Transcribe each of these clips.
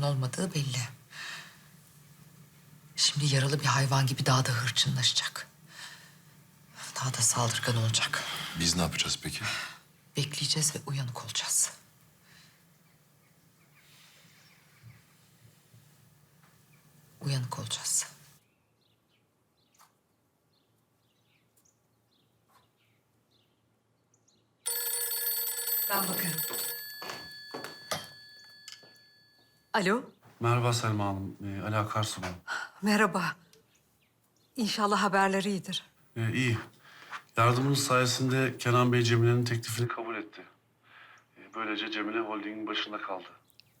memnun olmadığı belli. Şimdi yaralı bir hayvan gibi daha da hırçınlaşacak. Daha da saldırgan olacak. Biz ne yapacağız peki? Bekleyeceğiz ve uyanık olacağız. Uyanık olacağız. Ben bakarım. Alo, Merhaba Selma Hanım. Ee, Ali Akarsu ben. merhaba. İnşallah haberleri iyidir. Ee, iyi. Yardımınız sayesinde Kenan Bey Cemile'nin teklifini kabul etti. Ee, böylece Cemile Holding'in başında kaldı.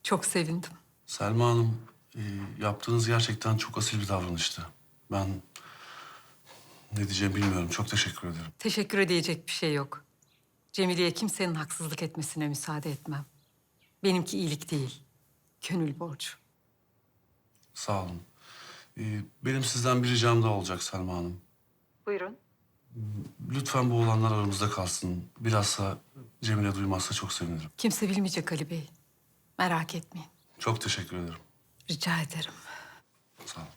Çok sevindim. Selma Hanım, e, yaptığınız gerçekten çok asil bir davranıştı. Ben ne diyeceğimi bilmiyorum. Çok teşekkür ederim. Teşekkür edecek bir şey yok. Cemile'ye kimsenin haksızlık etmesine müsaade etmem. Benimki iyilik değil, gönül borcu. Sağ olun. Ee, benim sizden bir ricam daha olacak Selma Hanım. Buyurun. Lütfen bu olanlar aramızda kalsın. Bilhassa Cemile duymazsa çok sevinirim. Kimse bilmeyecek Ali Bey. Merak etmeyin. Çok teşekkür ederim. Rica ederim. Sağ olun.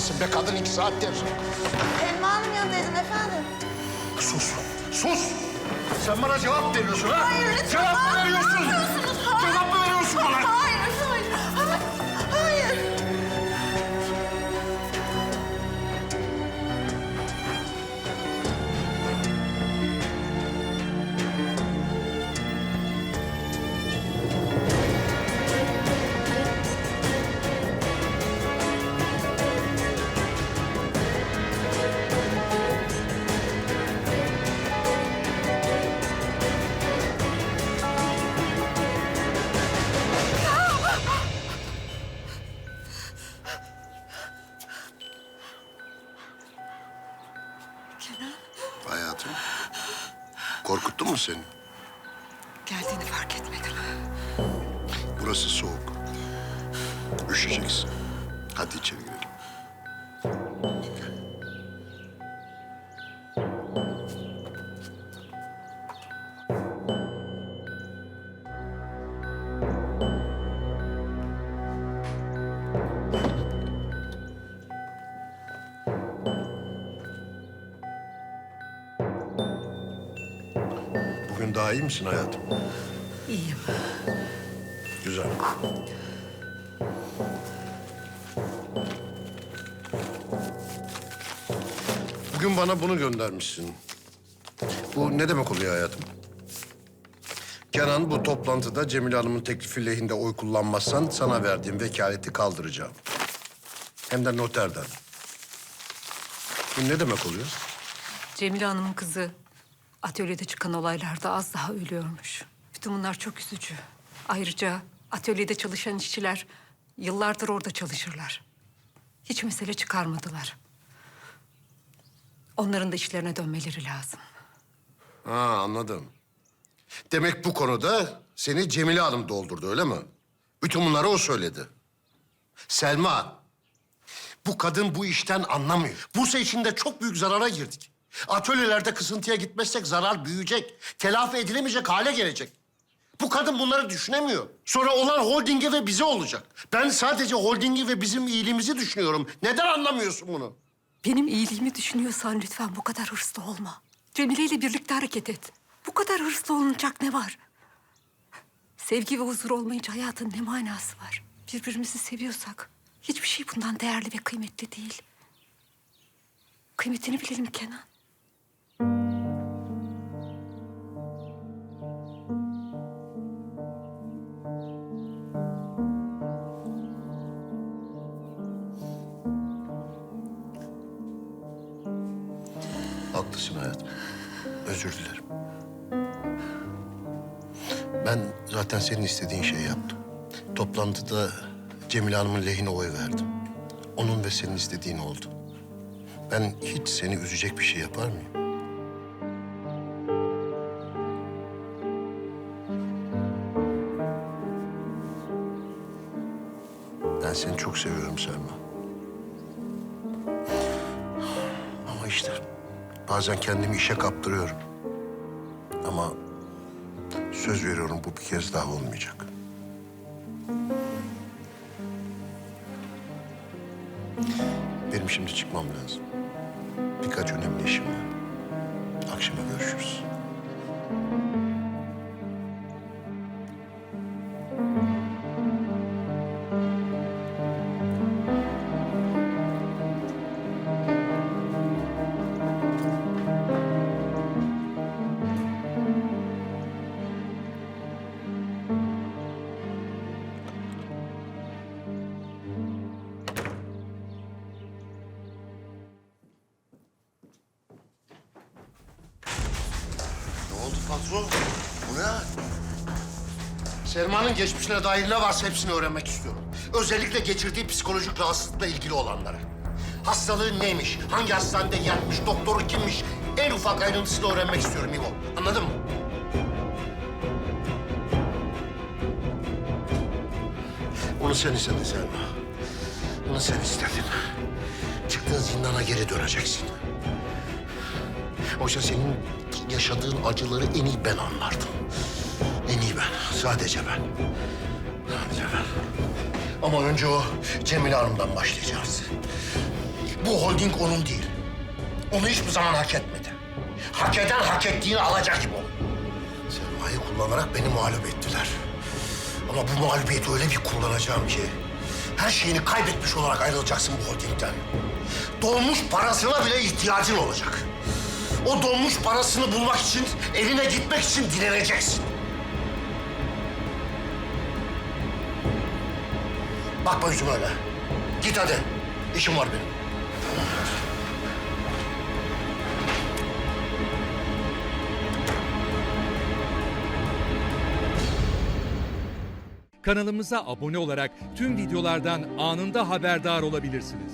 Neredesin be kadın iki saattir? Elma Hanım yanındaydım efendim. Sus, sus! Sen bana cevap veriyorsun ha? Hayır lütfen. Cevap mı veriyorsun? ne yapıyorsunuz? Korkuttu mu seni? Geldiğini fark etmedim. Burası soğuk. Üşüyeceksin. Hadi içeri girelim. Daha iyi misin hayatım? İyiyim. Güzel. Bugün bana bunu göndermişsin. Bu ne demek oluyor hayatım? Kenan bu toplantıda Cemile Hanım'ın teklifi lehinde oy kullanmazsan sana verdiğim vekaleti kaldıracağım. Hem de noterden. Bu ne demek oluyor? Cemile Hanım'ın kızı atölyede çıkan olaylarda az daha ölüyormuş. Bütün bunlar çok üzücü. Ayrıca atölyede çalışan işçiler yıllardır orada çalışırlar. Hiç mesele çıkarmadılar. Onların da işlerine dönmeleri lazım. Ha anladım. Demek bu konuda seni Cemile Hanım doldurdu öyle mi? Bütün bunları o söyledi. Selma, bu kadın bu işten anlamıyor. Buse içinde çok büyük zarara girdik. Atölyelerde kısıntıya gitmezsek zarar büyüyecek. Telafi edilemeyecek hale gelecek. Bu kadın bunları düşünemiyor. Sonra olan holdinge ve bize olacak. Ben sadece holdingi ve bizim iyiliğimizi düşünüyorum. Neden anlamıyorsun bunu? Benim iyiliğimi düşünüyorsan lütfen bu kadar hırslı olma. Cemile ile birlikte hareket et. Bu kadar hırslı olunacak ne var? Sevgi ve huzur olmayınca hayatın ne manası var? Birbirimizi seviyorsak hiçbir şey bundan değerli ve kıymetli değil. Kıymetini bilelim Kenan. Özür dilerim. Ben zaten senin istediğin şeyi yaptım. Toplantıda Cemile Hanım'ın lehine oy verdim. Onun ve senin istediğin oldu. Ben hiç seni üzecek bir şey yapar mıyım? Ben seni çok seviyorum Selma. Bazen kendimi işe kaptırıyorum. Ama söz veriyorum bu bir kez daha olmayacak. Benim şimdi çıkmam lazım. Birkaç önemli işim var. Akşama görüşürüz. Patron? Bu ne? Selma'nın geçmişine dair ne varsa hepsini öğrenmek istiyorum. Özellikle geçirdiği psikolojik rahatsızlıkla ilgili olanları. Hastalığı neymiş, hangi hastanede yatmış, doktoru kimmiş... ...en ufak ayrıntısını öğrenmek istiyorum İvo. Anladın mı? Onu sen istedin Selma. Onu sen istedin. Çıktığın zindana geri döneceksin. Oysa senin yaşadığın acıları en iyi ben anlardım. En iyi ben, sadece ben. Sadece ben. Ama önce o Cemile Hanım'dan başlayacağız. Bu holding onun değil. Onu hiçbir zaman hak etmedi. Hak eden hak ettiğini alacak bu. Selma'yı kullanarak beni mağlup ettiler. Ama bu mağlubiyeti öyle bir kullanacağım ki... ...her şeyini kaybetmiş olarak ayrılacaksın bu holdingden. Dolmuş parasına bile ihtiyacın olacak. O donmuş parasını bulmak için, evine gitmek için dileneceksin. Bakma yüzüme öyle. Git hadi. İşim var benim. Kanalımıza abone olarak tüm videolardan anında haberdar olabilirsiniz.